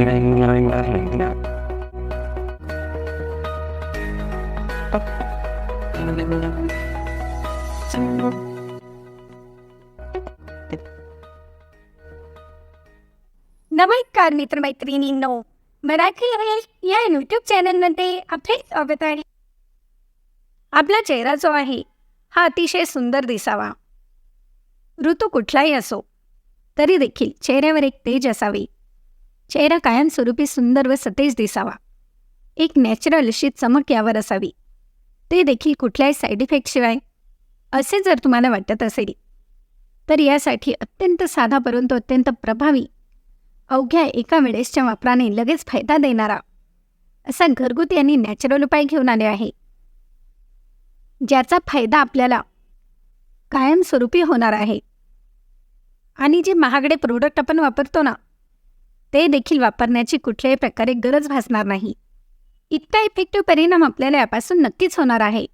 नमस्कार मित्रमैत्रिणींनो मराठी या यूट्यूब चॅनलमध्ये आपले स्वागत आहे. आपला चेहरा जो आहे हा अतिशय सुंदर दिसावा. ऋतू कुठलाही असो तरी देखील चेहऱ्यावर एक तेज असावी. चेहरा कायमस्वरूपी सुंदर व सतेज दिसावा. एक नॅचरल अशी चमक यावर असावी. ते देखील कुठल्याही साईड इफेक्टशिवाय असे जर तुम्हाला वाटत असेल तर यासाठी अत्यंत साधा परंतु अत्यंत प्रभावी अवघ्या एका वेळेसच्या वापराने लगेच फायदा देणारा असा घरगुती आणि नॅचरल उपाय घेऊन आले आहे. ज्याचा फायदा आपल्याला कायमस्वरूपी होणार आहे. आणि जे महागडे प्रोडक्ट आपण वापरतो ना ते देखील वापरण्याची कुठल्याही प्रकारे गरज भासणार नाही. इतका इफेक्टिव्ह परिणाम आपल्याला यापासून नक्कीच होणार आहे.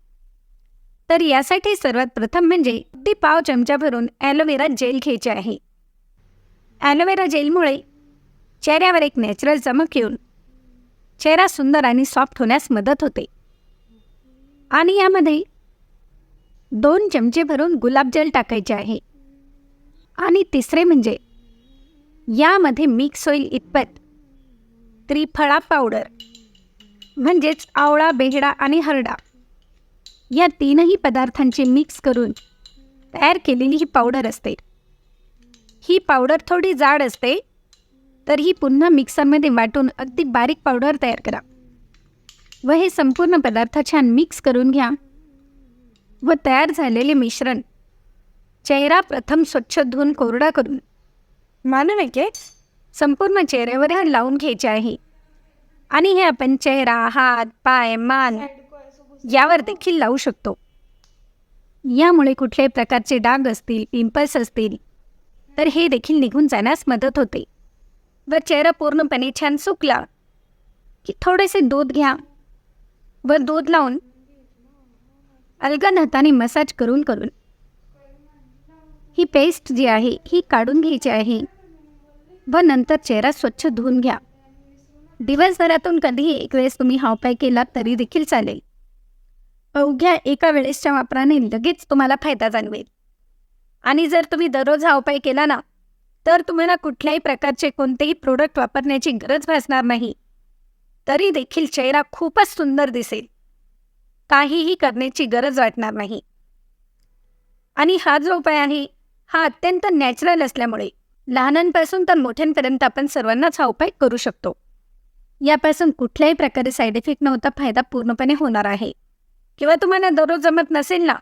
तर यासाठी सर्वात प्रथम म्हणजे अगदी पाव चमचा भरून ॲलोवेरा जेल घ्यायचे आहे. ॲलोवेरा जेलमुळे चेहऱ्यावर एक नॅचरल चमक येऊन चेहरा सुंदर आणि सॉफ्ट होण्यास मदत होते. आणि यामध्ये दोन चमचे भरून गुलाबजल टाकायचे आहे. आणि तिसरे म्हणजे यामध्ये मिक्स होईल इतपत. त्रिफळा पावडर म्हणजेच आवळा बेहडा आणि हरडा. या तीनही पदार्थांची मिक्स करून तयार केलेली ही पावडर असते. ही पावडर थोडी जाड असते तर ही पुन्हा मिक्सरमध्ये वाटून अगदी बारीक पावडर तयार करा. व हे संपूर्ण पदार्थ छान मिक्स करून घ्या. व तयार झालेले मिश्रण चेहरा प्रथम स्वच्छ धुवून कोरडा करून मानवे संपूर्ण चेहऱ्यावर लावून घ्यायचे आहे. आणि हे आपण चेहरा हात पाय मान यावर देखील लावू शकतो. यामुळे कुठल्याही प्रकारचे डाग असतील पिंपल्स असतील तर हे देखील निघून जाण्यास मदत होते. व चेहरा पूर्णपणे छान सुकला की थोडेसे दूध घ्या. व दूध लावून अलगद हाताने मसाज करून करून ही पेस्ट जी आहे ही काढून घ्यायची आहे. व नंतर चेहरा स्वच्छ धुवून घ्या. दिवसभरातून कधीही एक वेळेस तुम्ही हा उपाय केला तरी देखील चालेल. अवघ्या एका वेळेसच्या वापराने लगेच तुम्हाला फायदा जाणवेल. आणि जर तुम्ही दररोज हा उपाय केला ना तर तुम्हाला कुठल्याही प्रकारचे कोणतेही प्रोडक्ट वापरण्याची गरज भासणार नाही. तरी देखील चेहरा खूपच सुंदर दिसेल. काहीही करण्याची गरज वाटणार नाही. आणि हा जो उपाय आहे हा अत्यंत नॅचरल असल्यामुळे लहानांपासून तर मोठ्यांपर्यंत आपण सर्वांनाच हा उपाय करू शकतो. यापासून कुठल्याही प्रकारे साईड इफेक्ट नव्हता फायदा पूर्णपणे होणार आहे. किंवा तुम्हाला दररोज जमत नसेल ना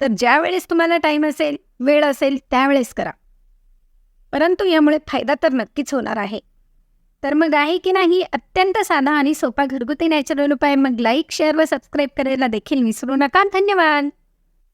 तर ज्या वेळेस तुम्हाला टाईम असेल वेळ असेल त्यावेळेस करा. परंतु यामुळे फायदा तर नक्कीच होणार आहे. तर मग आहे की नाही अत्यंत साधा आणि सोपा घरगुती नॅचरल उपाय. मग लाईक शेअर व सबस्क्राईब करायला देखील विसरू नका. धन्यवाद!